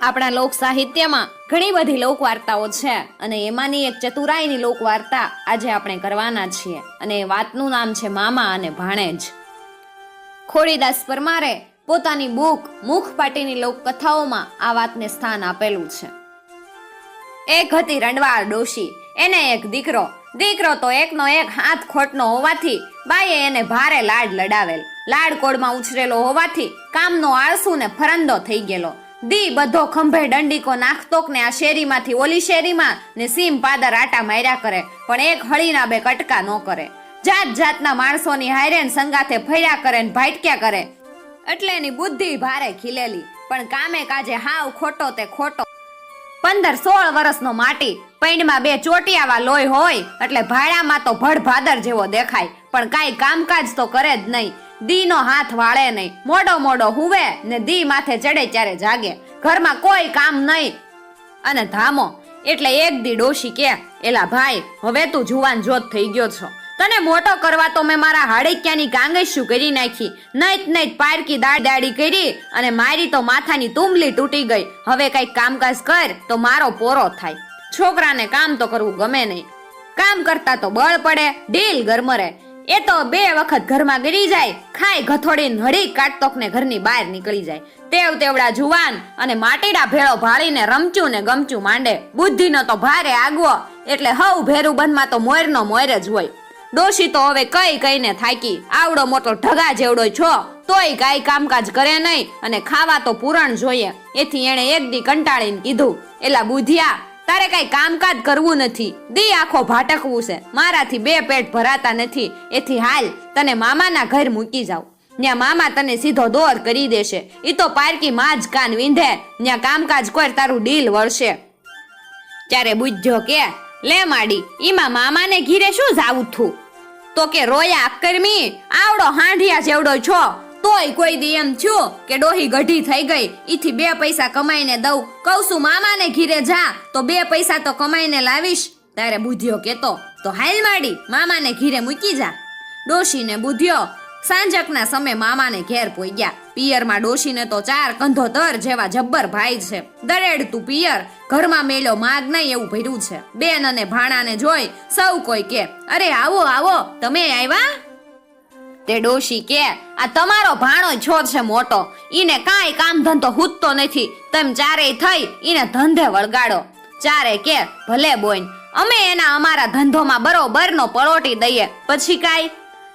આપણા લોક સાહિત્યમાં ઘણી બધી લોકવાર્તાઓ છે અને એમાંની એક ચતુરાઈની લોકવાર્તા આજે આપણે કરવાના છીએ અને એ વાતનું નામ છે મામા અને ભાણેજ. ખોડીદાસ પરમારે પોતાની બુક મુખ પાટીની લોકકથાઓમાં આ વાતને સ્થાન આપેલું છે. એક હતી રંડવાળ ડોશી, એને એક દીકરો. દીકરો તો એકનો એક હાથ ખોટનો હોવાથી બાઈએ એને ભારે લાડ લડાવેલ. લાડ કોડમાં ઉછરેલો હોવાથી કામનો આળસુ ને ફરંદો થઈ ગયેલો. દી બધો ખંભે દંડીકો નાખતોક ને આ શેરીમાંથી, ઓલી શેરીમાં ને સીમ પાદર આટા માર્યા કરે, પણ એક હળીના બે કટકા ન કરે. જાત જાતના માણસોની હાયરેન સંગાથે ફર્યા કરે ને ભાટક્યા કરે. એટલે એની બુદ્ધિ ભારે ખીલેલી, પણ કામે કાજે હાવ ખોટો તે ખોટો. પંદર સોળ વર્ષનો માટી, પૈણમાં બે ચોટિયાવા લોહી હોય, એટલે ભાડામાં તો ભડભાદર જેવો દેખાય, પણ કાંઈ કામકાજ તો કરે જ નહીં. દીનો હાથ વાળે નહીં. મોડો મોડો હુવે ને દી માથે ચડે ત્યારે જાગે. ઘરમાં કોઈ કામ નહીં. અને ધામો, એટલે એક દી ડોશી કે, એલા ભાઈ, હવે તું જુવાન જોત થઈ ગયો છો. તને મોટો કરવા તો મેં મારા હાડેક્યાની કાંગેશું કરી નાખી. નઈત નઈત પારકી દાડ દાડી કરી અને મારી તો માથાની તુંબલી તૂટી ગઈ. હવે કંઈક કામકાજ કર તો મારો પોરો થાય. છોકરાને કામ તો કરવું ગમે નહીં. કામ કરતા તો બળ પડે ડીલ ગરમરે એ તો બે વખત ઘરમાં ગરી જાય ખાય ગથોડી હળી કાટતોક ને ઘરની બહાર નીકળી જાય. તેવ તેવડા જુવાન અને માટીડા ભેળો ભાળીને રમચું ને ગમચું માંડે. બુદ્ધિનો તો ભારે આગવો, એટલે હવ ભેરું બનમાં તો મોરનો મોર જ હોય. ડોશી તો હવે કઈ કઈને થાકી. આવડો મોટો ઢગા જેવડો છો, તોય કાંઈ કામકાજ કરે નહીં અને ખાવા તો પૂરણ જોઈએ. એથી એણે એક દી કંટાળીને કીધું, એલા બુધિયા તારે કઈ કામકાજ કરવું નથી. દી આખો ભાટકવું છે. મારાથી બે પેટ ભરાતા નથી. એથી હાલ તને મામાના ઘર મૂકી જાઉં. ત્યાં મામા તને સીધો દોર કરી દેશે. ઈ તો પારકી માં જ કાન વિંધે. ત્યાં કામકાજ કોઈ તારું ડીલ વળશે. ત્યારે બુજ્જો કે, લે માડી, ઈમાં મામાને ઘીરે શું જાવું થું તો કે, રોયા અક્કરમી, આવડો હાંઢિયા જેવડો છો. તોય કોઈ દી એમ છું કે ડોહી ગઢી થઈ ગઈ. ઈથી બે પૈસા કમાઈને દઉં. કહું છું, મામાને ઘીરે જા. તો બે પૈસા તો કમાઈને લાવીશ. તારે બુધિયો કેતો. તો હાલ માડી, મામાને ઘીરે મૂકી જા. ડોશીને બુધિયો સાંજકના સમય મામાને ઘેર પોઈ ગયા પિયરમાં ડોશીને તો ચાર કંધોતર જેવા જબ્બર ભાઈ છે. દરેડતું પિયર. ઘરમાં મેલો માગ નહીં એવું ભર્યું છે. બેન અને ભાણાને જોઈ સૌ કોઈ કે, અરે આવો આવો, તમે આવ્યા તે ડોશી કે, આ તમારો ભાણો છો છે મોટો, ઈને કાંઈ કામ ધંધો હૂતતો નથી. તેમ ચારેય થઈ, ઈને ધંધે વળગાડો. ચારે કે, ભલે બોઈન, અમે એના અમારા ધંધોમાં બરોબરનો પળોટી દઈએ. પછી કાંઈ?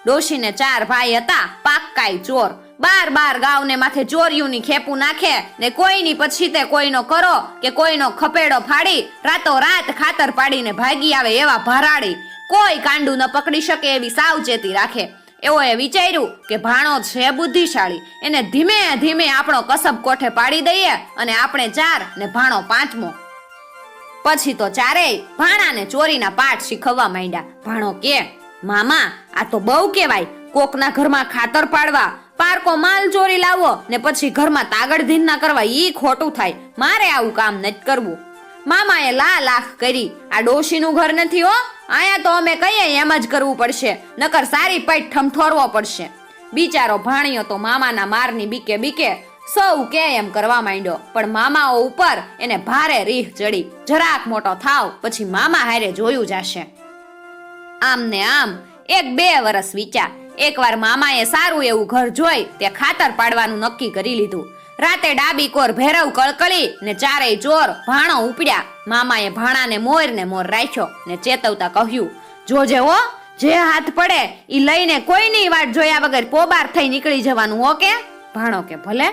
ડોશીને ચાર ભાઈ હતા પાક્કાઈ ચોર. બાર બાર ગાવને માથે ચોરિયુંની ખેપું નાખે, ને કોઈની પછી તે કોઈનો કરો કે કોઈનો ખપેડો ફાડી, રાતો રાત ખાતર પાડીને ભાગી આવે એવા ભરાડી કોઈ કાંડું ન પકડી શકે એવી સાવચેતી રાખે. એઓએ વિચાર્યું કે ભાણો છે બુદ્ધિશાળી. એને ધીમે ધીમે આપણો કસબ કોઠે પાડી દઈએ અને આપણે ચાર ને ભાણો પાંચમો. પછી તો ચારેય ભાણાને ચોરીના પાઠ શીખવવા માંડ્યા. ભાણો કે, મામા, આ તો બહુ કેવાય કોકના ઘરમાં ખાતર પાડવા. પારકો માલ ચોરી લાવો ને પછી ઘરમાં તાગડ ધીન કરવા ઈ ખોટું થાય. મારે આવું કામ નથી કરવું. મામાએ લા લાખ કરી. આ ડોશીનું ઘર નથી હો. આયા તો અમે કહીએ એમ જ કરવું પડશે. નકર સારી પેટ ઠમઠોરવો પડશે. બિચારો ભાણિયો તો મામાના મારની બીકે બીકે સૌ કે એમ કરવા માંડ્યો. પણ મામાઓ ઉપર એને ભારે રીહ ચડી. જરાક મોટો થાવ, પછી મામા હારે જોયું જાશે. આમ ને આમ, એક બે વર્ષ વિચાર એકવાર મામાએ સારું એવું ઘર જોઈ તે ખાતર પાડવાનું નક્કી કરી લીધું. રાતે ડાબી કોર ભેરવ કળકળી ને ચારેય ચોર ભાણો ઉપડ્યા. મામાએ ભાણાને મોર ને મોર રાખ્યો ને ચેતવતા કહ્યું, જોજે હો, જે હાથ પડે ઈ લઈને કોઈની વાટ જોયા વગર પોબાર થઈ નીકળી જવાનું, હો કે? ભાણો કે, ભલે.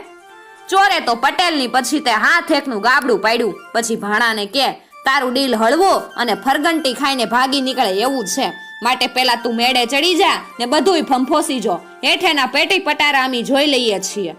ચોરે તો પટેલની પછી તે હાથ એકનું ગાબડું પાડ્યું. પછી ભાણાને કે, તારું ડીલ હળવું અને ફરગંટી ખાઈને ભાગી નીકળે એવું છે. માટે પેલા તું મેળે ચડી જા ને બધુંય ફંફોસી જો. હેઠેના પેટી પટારા અમે જોઈ લઈએ છીએ.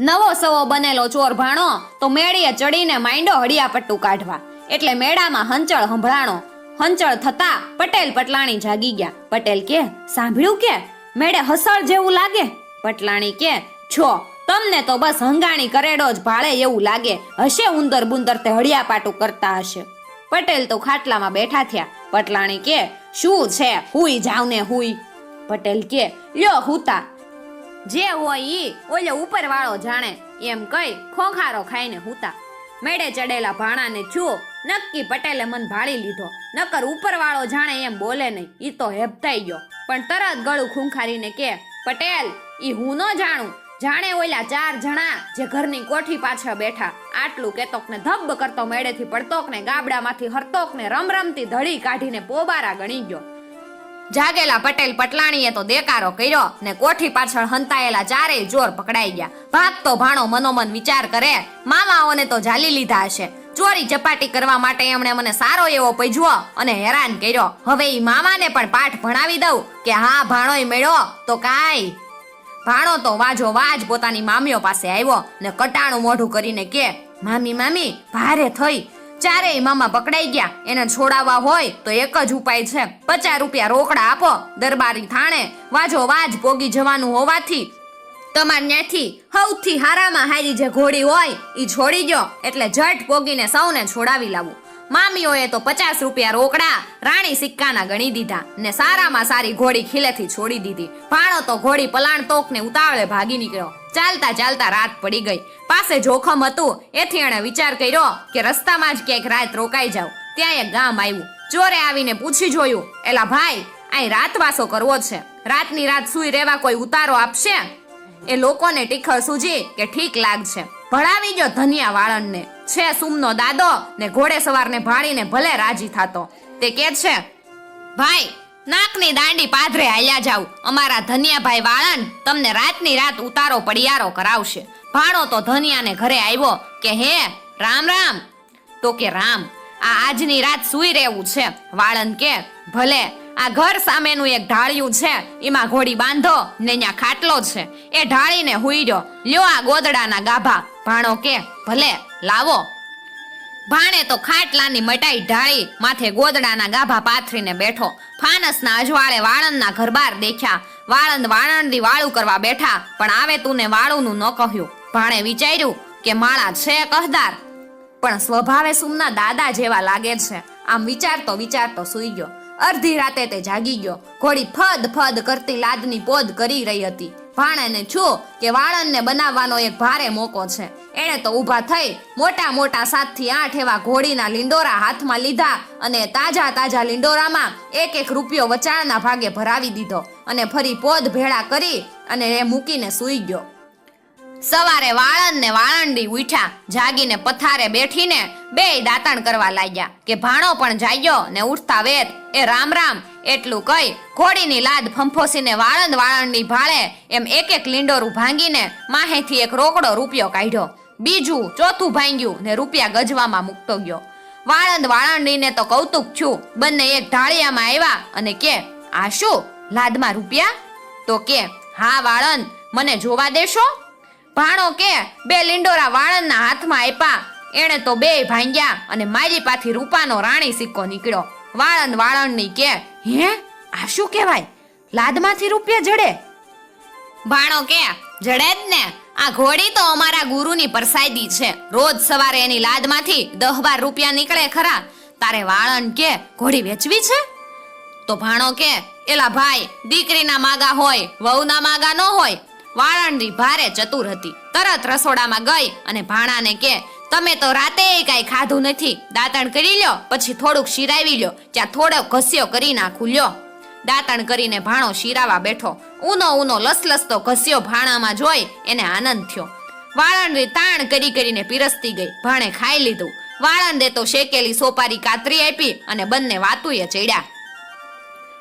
નવો સવો બનેલો ચોર ભાણો તો મેળીએ ચડીને માંડ્યો હડિયાપટ્ટું કાઢવા. એટલે મેળામાં હંચળ હંભળાણો હંચળ થતા પટેલ પટલાણી જાગી ગયા. પટેલ કે, સાંભળ્યું કે? મેળે હસળ જેવું લાગે? પટલાણી કે, છો, તમને તો બસ હંગાણી કરેડો જ ભાળે એવું લાગે. હશે ઉંદર બુંદર તે હડિયાપાટું કરતા હશે. પટેલ તો ખાટલામાં બેઠા થયા. પટલાણી કે, શું છે? હુઈ જાવ ને હુઈ. પટેલ કે, લ્યો હુતા. જે હોય ઈ, ઓલે ઉપર વાળો જાણે, એમ કઈ ખોખારો ખાઈને હુતા. મેળે ચડેલા ભાણાને છું નક્કી પટેલે મન ભાળી લીધો. નકર ઉપરવાળો જાણે એમ બોલે નહીં, ઈ તો હેબતાઈ ગયો. પણ તરત ગળું ખૂંખારીને કે, પટેલ, ઈ હું ન જાણું? જાણે ઓલા ચાર જણા જે ઘરની કોઠી પાછળ બેઠા, આટલું કેતોક ને ધબ્બ કરતો મેળેથી પડતોક ને ગાબડામાંથી હરતોક ને રમરમતી ધડી કાઢીને પોબારા ગણી ગયો. જાગેલા પટેલ પટલાણીએ તો દેકારો કર્યો ને કોઠી પાછળ હંતાયેલા ચારેય ચોર પકડાઈ ગયા. ભાગતો ભાણો મનોમન વિચાર કરે, મામાઓને તો ઝાલી લીધા હશે. ચોરી ચપાટી કરવા માટે એમણે મને સારો એવો પૈજવો અને હેરાન કર્યો. હવે ઈ મામાને પણ પાઠ ભણાવી દઉં કે હા, ભાણોય મેળો, તો કાંઈ. ભાણો તો વાજો વાજ પોતાની મામીઓ પાસે આવ્યો ને કટાણું મોઢું કરીને કે, મામી મામી, ભારે થઈ. ચારેય મામા પકડાઈ ગયા, એને છોડાવવા હોય તો એક જ ઉપાય છે. પચાસ રૂપિયા રોકડા આપો, દરબારી થાણે, વાજો વાજ પોગી જવાનું હોવાથી તમાર ત્યાંથી સૌથી હારામાં હારી જે ઘોડી હોય એ છોડી ગયો એટલે જટ પોગીને સૌને છોડાવી લાવું. મામીઓએ તો પચાસ રૂપિયા રોકડા, રાણી સિક્કાના ગણી દીધા ને સારામાં સારી ઘોડી ખીલેથી છોડી દીધી. ભાણો તો ઘોડી પલાણ તોક ને ઉતાવળે ભાગી નીકળ્યો. ચાલતા ચાલતા રાત પડી ગઈ. પાસે જોખમ હતું, એથી એણે વિચાર કર્યો કે રસ્તામાં જ ક્યાંક રાત રોકાઈ જાવ ત્યાં એક ગામ આવ્યું. ચોરે આવીને પૂછી જોયું, એલા ભાઈ, અહીં રાતવાસો કરવો છે. રાતની રાત સુઈ રહેવા કોઈ ઉતારો આપશે? એ લોકોને ટીખર સૂજી કે ઠીક લાગશે. ભણાવી ગયો ધનિયા વાળનને. છે સુમનો દાદો ને ઘોડે સવારને ભાળીને ભલે રાજી થાતો. તે કે છે, ભાઈ નાકની દાંડી પાધરે હાલ્યા જાવ. અમારા ધનિયાભાઈ વાળન તમને રાતની રાત ઉતારો પડિયારો કરાવશે. ભાણો તો ધનિયાને ઘરે આવ્યો કે હે, રામ રામ? તો કે, રામ, આ આજની રાત સુઈ રહેવું છે. વાળન કે, ભલે, આ ઘર સામેનું એક ઢાળિયું છે, એમાં ઘોડી બાંધો ને ત્યાં ખાટલો છે. એ ઢાળીને હુઈ રહ્યો. લ્યો આ ગોદડાના ગાભા. ભાણો કે, ભલે, લાવો. ભાણે તો ખાટલાની મટાઈ ઢાળી માથે ગોદડાના ગાભા પાથરીને બેઠો. ફાનસના અજવાળે વાળંદના ઘરબાર દેખ્યા. વાળંદ વાળંદી વાળું કરવા બેઠા, પણ આવે તું ને ન કહ્યું. ભાણે વિચાર્યું કે માળા છે કહદાર. પણ સ્વભાવે સુમના દાદા જેવા લાગે છે. આમ વિચારતો વિચારતો સૂઈ ગયો. અડધી રાતે તે જાગી ગયો. ઘોડી ફદ ફદ કરતી લાદની પોદ કરી રહી હતી. ભાણેને છું કે વાળંદને બનાવવાનો એક ભારે મોકો છે. એણે તો ઊભા થઈ મોટા મોટા સાતથી આઠ એવા ઘોડીના લીંડોરા હાથમાં લીધા અને તાજા તાજા લીંડોરામાં એક એક રૂપિયો વચાળના ભાગે ભરાવી દીધો અને ફરી પોદ ભેળા કરી અને એ મૂકીને સૂઈ ગયો. સવારે વાળંદ ને વાળંડી ઉઠ્યા, જાગીને પથારે બેઠીને બે દાંતણ કરવા લાગ્યા કે ભાણો પણ જાગ્યો ને ઉઠતા વેત, એ રામ રામ, એટલું કહી ઘોડીની લાદ ફંફોસીને વાળંદ વાળંડી ભાળે, એમ એક એક લીંડોરું ભાંગીને માહેથી એક રોકડો રૂપિયો કાઢ્યો. બીજું ચોથું ભાંગ્યું ને રૂપિયા ગજવામાં મૂકતો ગયો. વાળંદ વાળંડીને તો કૌતુક છું, બંને એક ઢાળિયામાં આવ્યા અને કે, આ શું? લાદમાં રૂપિયા? તો કે, હા, વાળંદ, મને જોવા દેશો? ભાણો કે બે લીંડોરા વાળંદના હાથમાં આપ્યા એણે તો બે ભાંગ્યા અને મારી પાથી રૂપાનો રાણી સિક્કો નીકળ્યો. વાળંદ વાળંદની કે, હે? આ શું કહેવાય? લાદમાંથી રૂપિયા જડે? ભાણો કે, જડે જ ને. આ ઘોડી તો અમારા ગુરુની પરસાયદી છે. રોજ સવારે એની લાદમાંથી દહ બાર રૂપિયા નીકળે ખરા. તારે વાળંદ કે, ઘોડી વેચવી છે? તો ભાણો કે, એલા ભાઈ, દીકરીના માગા હોય, વહુના માગા ન હોય વાળંદી ભારે ચતુર હતી. તરત રસોડામાં ગઈ અને ભાણાને કે, તમે તો રાતે કાંઈ ખાધું નથી. દાંતણ કરી લ્યો, પછી થોડુંક શિરાવી લ્યો. ત્યાં થોડોક ઘસ્યો કરી નાખું લ્યો. દાંતણ કરીને ભાણો શિરાવા બેઠો. ઊનો ઊનો લસલસતો ઘસ્યો ભાણામાં જોઈ એને આનંદ થયો. વાળંદી તાણ કરી કરીને પીરસતી ગઈ. ભાણે ખાઈ લીધું. વાળંદે તો શેકેલી સોપારી કાતરી આપી અને બંને વાતુએ ચડ્યા.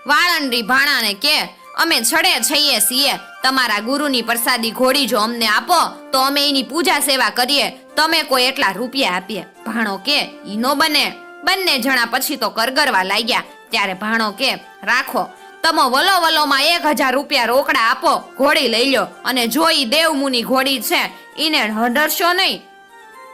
વાળંડી ભાણાને કે અમે છડે છઈએ છીએ. તમારા ગુરુની પ્રસાદી ઘોડી જો અમને આપો, તો અમે એની પૂજા સેવા કરીએ. તમે કોઈ એટલા રૂપિયા આપીએ. ભાણો કે, ઈ નો બને. બંને જણા પછી તો કરગરવા લાગ્યા. ત્યારે ભાણો કે, રાખો. તમો વલો વલોમાં એક હજાર રૂપિયા રોકડા આપો, ઘોડી લઈ લો અને જો ઈ દેવમુની ઘોડી છે, ઈને હડરશો નહીં.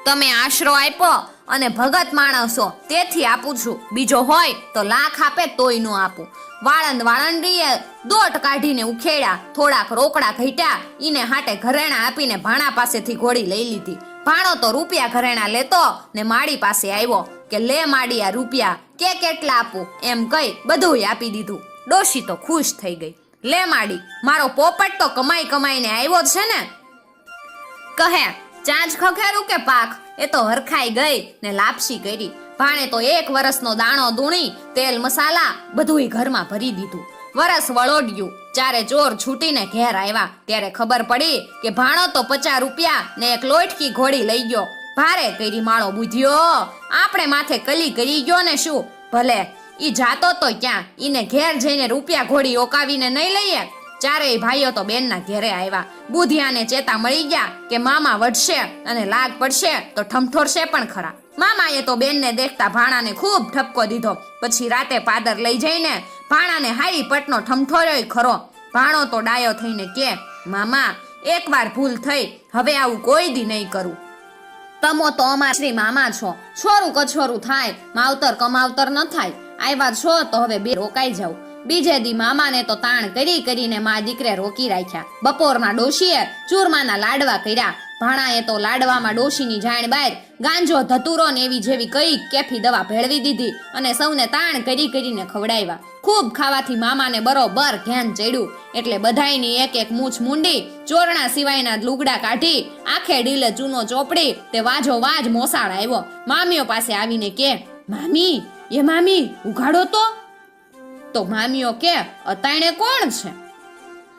તમે આશરો આપ્યો અને ભગત માણસો, તેથી આપું છું. બીજો હોય તો લાખ આપે, તોય નો આપું. વાળંદ વાળંદીએ દોટ કાઢીને ઉખેડ્યા. થોડાક રોકડા ઘટ્યા. ઈને હાટે ઘરેણા આપીને ભાણા પાસેથી ઘોડી લઈ લીધી. ભાણો તો રૂપિયા ઘરેણા લેતો ને માડી પાસે આવ્યો કે લે માડી આ રૂપિયા, કે કેટલા આપું? એમ કહી બધું આપી દીધું. ડોશી તો ખુશ થઈ ગઈ. લે માડી, મારો પોપટ તો કમાઈ કમાઈને આવ્યો છે ને? કહે ચાંચ ખખેરું કે પાક એ તો હરખાઈ ગઈ ને લાપસી કરી. ભાણે તો એક વરસનો દાણો દૂણી, તેલ મસાલા બધું ઘરમાં ભરી દીધું. વરસ વળોડ્યું ચારે ચોર છૂટીને ઘેર આવ્યા, ત્યારે ખબર પડી કે ભાણો તો પચાસ રૂપિયા ને એક લોટકી ઘોડી લઈ ગયો. ભારે કરી માળો બુધ્યો આપણે માથે કલી કરી ગયો ને શું? ભલે, ઈ જાતો તો ક્યાં? ઈને ઘેર જઈને રૂપિયા ઘોડી ઓકાવીને નહીં લઈએ? ચારેય ભાઈઓ તો બેનના ઘેરે આવ્યા. બુધિયાને ચેતા મળી ગયા કે મામા વઢશે અને લાગ પડશે તો ઠમઠોરશે પણ ખરા. મામાએ તો બેનને દેખતા ભાણાને ખૂબ ઠપકો દીધો. પછી રાતે પાદર લઈ જઈને ભાણાને હારી પટનો ઠમઠોર્યો ખરો. ભાણો તો ડાયો થઈને કે, મામા, એકવાર ભૂલ થઈ, હવે આવું કોઈ દી નહીં કરું. તમો તો અમારા શ્રી મામા છો. છોરું કછોરું થાય, માવતર કમાવતર ન થાય. આવ્યા છો તો હવે બે રોકાઈ જાવ બીજે દી મામાને તો તાણ કરી કરીને મા દીકરે રોકી રાખ્યા. બપોરમાં ડોશીએ ચૂરમાના લાડવા કર્યા. ભાણાએ તો લાડવામાં ડોશીની જાણ બહાર ગાંજો, ધતુરો ને એવી જેવી કઈ કેફી દવા ભેળવી દીધી અને સૌને તાણ કરી કરીને ખવડાવ્યા. ખૂબ ખાવાથી મામાને બરોબર ધ્યાન ચડ્યું. એટલે બધાયની એક એક મૂછ મૂંડી, ચોરણા સિવાયના લુગડા કાઢી, આખે ડીલે ચૂનો ચોપડી તે વાજો વાજ મોસાળ આવ્યો. મામીઓ પાસે આવીને કે, મામી, એ મામી, ઉઘાડો તો? તો મામીઓ કે, અતાણે કોણ છે?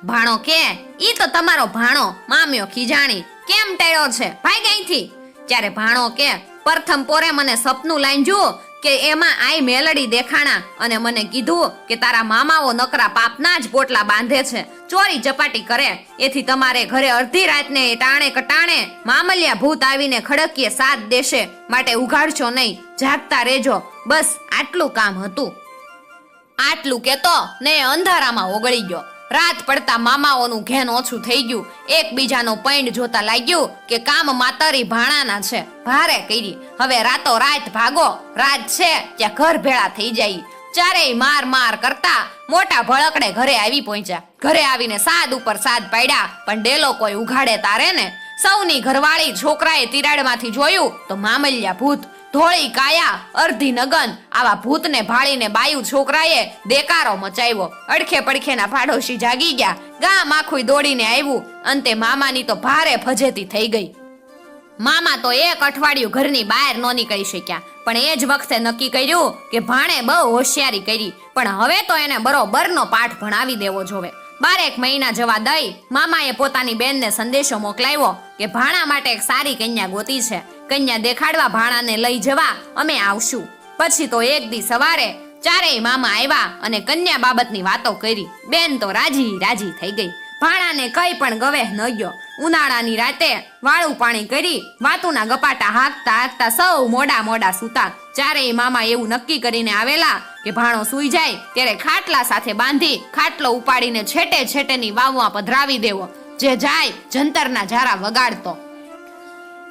ભાણો કે, ઈ તો તમારો ભાણો. મામીઓ ખીજાણી કેમ ટેળો છે? ભાઈ ગઈથી ત્યારે ભાણો કે પ્રથમ પોરે મને સપનું લાંજ્યું કે એમાં આઈ મેલડી દેખાણા અને મને કીધું કે તારા મામાઓ નકરા પાપના જ પોટલા બાંધે છે. ચોરી ચપાટી કરે, એથી તમારે ઘરે અડધી રાતને ટાણે કટાણે મામલિયા ભૂત આવીને ખડકીએ સાથ દેશે માટે ઉઘાડશો નહીં, જાગતા રહેજો. બસ આટલું કામ હતું. આટલું કેતો ને અંધારામાં ઓગળી ગયો. રાત પડતા મામાઓનું ઘેન ઓછું થઈ ગયું. એકબીજાનો પૈંડ જોતા લાગ્યું કે કામ માતરી ભાણાના છે. ભારે કરી. હવે રાતો રાત ભાગો. રાત છે ત્યાં ઘર ભેળા થઈ જાય. ચારેય માર માર કરતા મોટા ભળકડે ઘરે આવી પહોંચ્યા. ઘરે આવીને સાદ ઉપર સાદ પાડ્યા. પણ ડેલો કોઈ ઉઘાડે તારે ને? સૌની ઘરવાળી છોકરાએ તિરાડમાંથી જોયું તો મામલ્યા ભૂત ધોળી, કાયા, અર્ધી નગન, આવા ભૂતને ભાળીને બાયુ છોકરાએ દેકારો મચાવ્યો. અડખે પડખેના પાડોશી જાગી ગયા. ગામ આખું દોડીને આવ્યું. અંતે મામાની તો ભારે ફજેતી થઈ ગઈ. મામા તો એક અઠવાડિયું ઘરની બહાર ન નીકળી શક્યા. પણ એ જ વખતે નક્કી કર્યું કે ભાણે બહુ હોશિયારી કરી. પણ હવે તો એને બરોબરનો પાઠ ભણાવી દેવો જોવે. બારેક મહિના જવા દઈ, મામાએ પોતાની બેનને સંદેશો મોકલાવ્યો કે ભાણા માટે એક સારી કન્યા ગોતી છે. કન્યા દેખાડવા ભાણાને લઈ જવા અમે આવશું. પછી તો એક દી સવારે ચારેય મામા આવ્યા અને કન્યા બાબતની વાતો કરી. બેન તો રાજી રાજી થઈ ગઈ. ભાણાને કઈ પણ ગવેહ ન ગયો. ઉનાળાની રાતે વાળું પાણી કરી વાતુના ગપાટા હાંકતા હાંકતા સૌ મોડા મોડા સૂતા. ચારેય મામા એવું નક્કી કરીને આવેલા કે ભાણો સૂઈ જાય ત્યારે ખાટલા સાથે બાંધી ખાટલો ઉપાડીને છેટે છેટેની વાવમાં પધરાવી દેવો. જે જાય જંતરના ઝારા વગાડતો.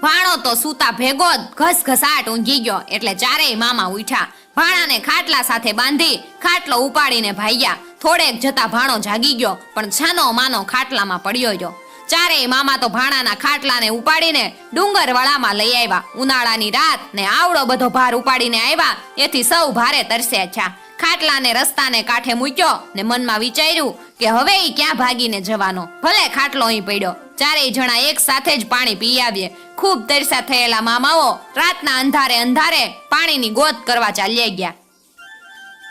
ભાણો તો સૂતા ભેગો જ ઘસઘસાટ ઊંઘી ગયો. એટલે ચારેય મામા ઉઠ્યા. ભાણાને ખાટલા સાથે બાંધી ખાટલો ઉપાડીને ભાગ્યા. થોડેક જતા ભાણો જાગી ગયો, પણ છાનો માનો ખાટલામાં પડ્યો ગયો ચારેય મામા તો ભાણાના ખાટલાને ઉપાડીને ડુંગર વળામાં લઈ આવ્યા. ઉનાળાની રાત ને આવડો બધો ભાર ઉપાડીને આવ્યા. એથી સૌ ભારે તરસ્યા છા. ખાટલાને રસ્તાને કાંઠે મૂક્યો ને મનમાં વિચાર્યું કે હવે ઈ ક્યાં ભાગીને જવાનો. ભલે ખાટલો અહીં પડ્યો. ચારેય જણા એક સાથે જ પાણી પી આવીએ. ખૂબ તરસા થયેલા મામાઓ રાતના અંધારે અંધારે પાણીની ગોત કરવા ચાલ્યા ગયા.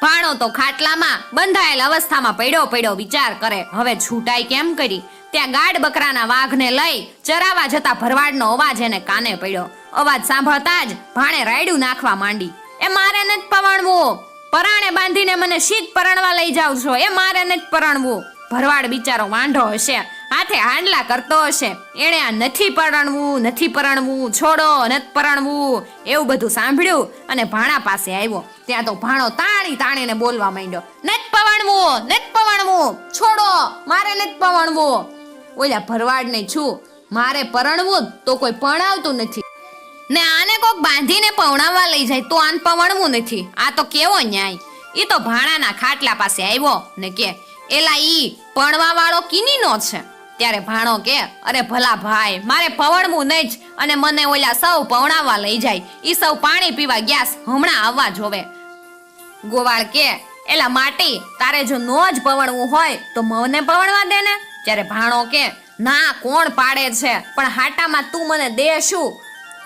ભાણો તો ખાટલામાં બંધાયેલ અવસ્થામાં પડ્યો પડ્યો વિચાર કરે. હવે છૂટાઈ કેમ કરી? ત્યાં ગાઢ બકરાના વાઘને લઈ ચરાવા જતા ભરવાડનો અવાજ એને કાને પડ્યો. અવાજ સાંભળતા જ ભાણે રાયડું નાખવા માંડી. એ મારે નથી પવણવું પરાણે બાંધીને મને શીત પરણવા લઈ જાવ છો. એ મારે નથી પરણવું. ભરવાડ બિચારો વાંઢો હશે. હાથે હાંડલા કરતો હશે. એણે આ નથી પરણવું નથી પરણવું. છોડો, નથી પરણવું. એવું બધું સાંભળ્યું અને ભાણા પાસે આવ્યો. ત્યાં તો ભાણો તાણી તાણીને બોલવા માંડ્યો. નથી પવણવું નથી પવણવું છોડો, મારે નથી પવણવું ઓલા ભરવાડને છું. મારે પરણવું તો કોઈ પરણાવતું નથી. ને આને કોક બાંધીને પવણાવવા લઈ જાય તો આન પવણવું નથી. આ તો કેવો ન્યાય. એ તો ભાણાના ખાટલા પાસે આવ્યો ને કે, એલા ઈ પણવા વાળો કીનીનો છે. ત્યારે ભાણો કે, અરે ભલા ભાઈ, મારે પવણવું નહીં જ. અને મને ઓલા સૌ પવણાવવા લઈ જાય. ઈ સૌ પાણી પીવા ગયાસ હમણાં આવવા જોવે. ગોવાળ કે, એલા માટી, તારે જો નો જ પવણવું હોય તો મને પવણવા દે ને. ત્યારે ભાણો કે, ના, કોણ પાડે છે? પણ હાટામાં તું મને દે શું?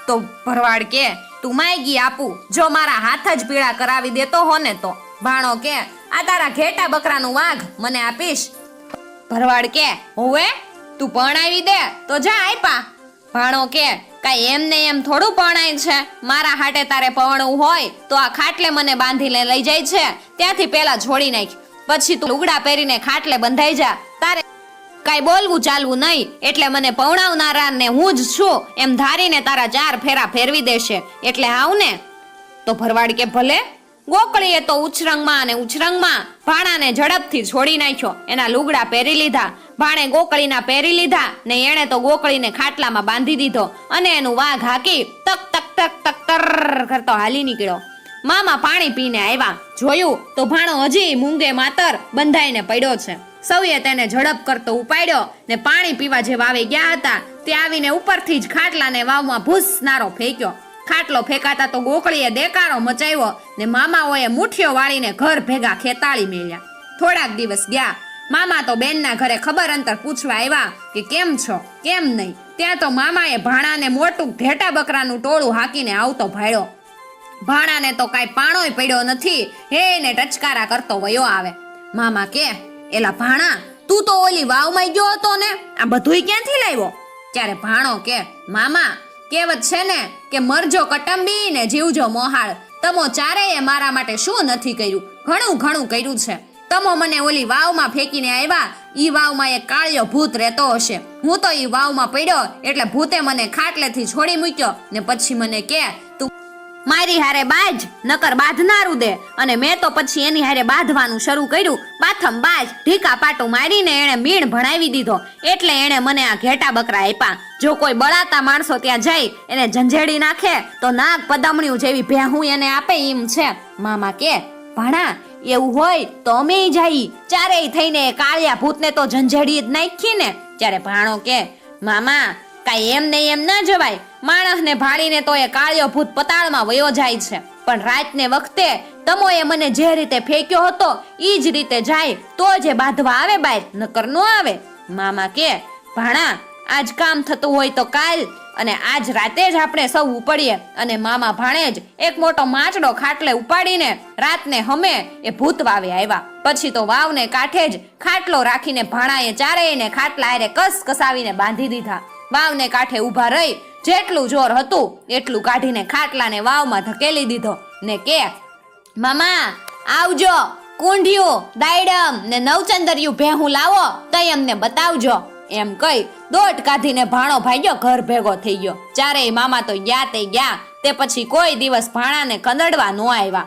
તો ભરવાડ કે, તું માયગી આપું. જો મારા હાથ જ પીળા કરાવી દેતો હો ને તો. ભાણો કે, આ તારા ઘેટા બકરાનું વાઘ મને આપીશ. ભરવાડ કે, હોવે, તું પરણાવી દે, તો જા આપ્યા ભાણો કે, કાંઈ એમ ને એમ થોડું પરણાય છે. મારા હાટે તારે પવણવું હોય, તો આ ખાટલે મને બાંધીને લઈ જાય છે. ત્યાંથી પેલા છોડી નાખ. પછી તું લુગડા પહેરીને ખાટલે બંધાઈ જા. તારે કાંઈ બોલવું ચાલવું નહીં. એટલે મને પવણાવનારા ને હું જ છું. એમ ધારીને તારા ચાર ફેરા ફેરવી દેશે. એટલે આવ ને તો ભરવાડ કે ભલે. ગોકળીએ તો ઉછરંગમાં અને ઉછરંગમાં ભાણાને ઝડપથી છોડી નાખ્યો. એના લુગડા પહેરી લીધા. ભાણે ગોકળીના પહેરી લીધા ને એણે તો ગોકળીને ખાટલામાં બાંધી દીધો. અને એનું વાઘ હાકી તક તક તક તક, તર કરતો હાલી નીકળ્યો. મામા પાણી પીને આવ્યા. જોયું તો ભાણો હજી મૂંગે માતર બંધાઈને પડ્યો છે. સૌએ તેને ઝડપ કરતો ઉપાડ્યો ને પાણી પીવા જે વાવે ગયા હતા. તે આવીને ઉપરથી જ ખાટલાને વાવમાં ભૂસનારો ફેંક્યો. ખાટલો ફેંકાતા તો ગોકળીએ દેકારો મચાવ્યો ને મામાઓએ મુઠ્ઠીઓ વાળીને ઘર ભેગા ખેતાળી મેળ્યા. થોડાક દિવસ ગયા. મામા તો બેનના ઘરે ખબર અંતર પૂછવા આવ્યા કે કેમ છો? કેમ નહીં? ત્યાં તો મામાએ ભાણાને મોટું ઘેટા બકરાનું ટોળું હાકીને આવતો ભાડ્યો ભાણાને તો કાંઈ પાણોય પડ્યો નથી. હે ને ટચકારા કરતો વયો આવે. મામા કે એલા ભાણા, તું તો ઓલી વાવમાં ગયો હતો ને? આ બધુંય ક્યાંથી લાવ્યો? ત્યારે ભાણો કે મામા, કહેવત છે ને કે મરજો કટંબી ને જીવજો મોહાળ. તમો ચારેય મારા માટે શું નથી કર્યું? ઘણું ઘણું કર્યું છે. તમો મને ઓલી વાવમાં ફેંકીને આવ્યા ઈ વાવમાં એક કાળિયો ભૂત રહેતો હશે. હું તો ઈ વાવમાં પડ્યો એટલે ભૂતે મને ખાટલેથી છોડી મૂક્યો ને પછી મને કે મારી હારે બાજ, નકર બાંધનારું દે. અને મેં તો પછી એની હારે બાંધવાનું શરૂ કર્યું. પાથમ બાજ, ઢીકા પાટું મારીને એણે મીણ ભણાવી દીધો. એટલે એણે મને આ ઘેટા બકરા આપ્યા. જો કોઈ બળાતા માણસો ત્યાં જાય, એને ઝંઝેડી નાખે, તો નાગ પદમણિયું જેવી ભેહું એને આપે એમ છે. મામા કે, ભણા, એવું હોય તો અમે જઈ. ચારેય થઈને કાળિયા ભૂતને તો ઝંઝેડી જ નાખી ને. ત્યારે ભાણો કે, મામા કાંઈ એમ નહીં એમ ના જવાય. માણસને ભાળીને તો એ કાળિયો ભૂત પતાળમાં વયો જાય છે. પણ રાતને વખતે તમોએ મને જે રીતે ફેંક્યો હતો એ જ રીતે જાય, તો જે બાંધવા આવે બાય નકર નો આવે. મામા કે, ભાણા, આજ કામ થતું હોય તો કાલ, અને આજ રાતે જ આપણે સૌ ઉપડીએ. અને મામા ભાણે જ એક મોટો માચડો ખાટલે ઉપાડીને રાતને હમે એ ભૂત વાવે આવ્યા. પછી તો વાવને કાંઠે જ ખાટલો રાખીને ભાણાએ ચારેયને ખાટલા હારે કસ કસાવીને બાંધી દીધા. વાવને કાંઠે ઊભા રહી જેટલું જોર હતું એટલું કાઢીને ખાટલાને વાવમાં ધકેલી દીધો. ને કે, મામા, આવજો, કુંઢિયું, દાયડમ ને નવચંદરિયું ભેહું લાવો, તઈ અમને બતાવજો. એમ કહી દોટ કાઢીને ભાણો ભાગ્યો ઘર ભેગો થઈ ગયો. ચારેય મામા તો ગયા તે ગયા, તે પછી કોઈ દિવસ ભાણાને કંદડવા ન આવ્યા.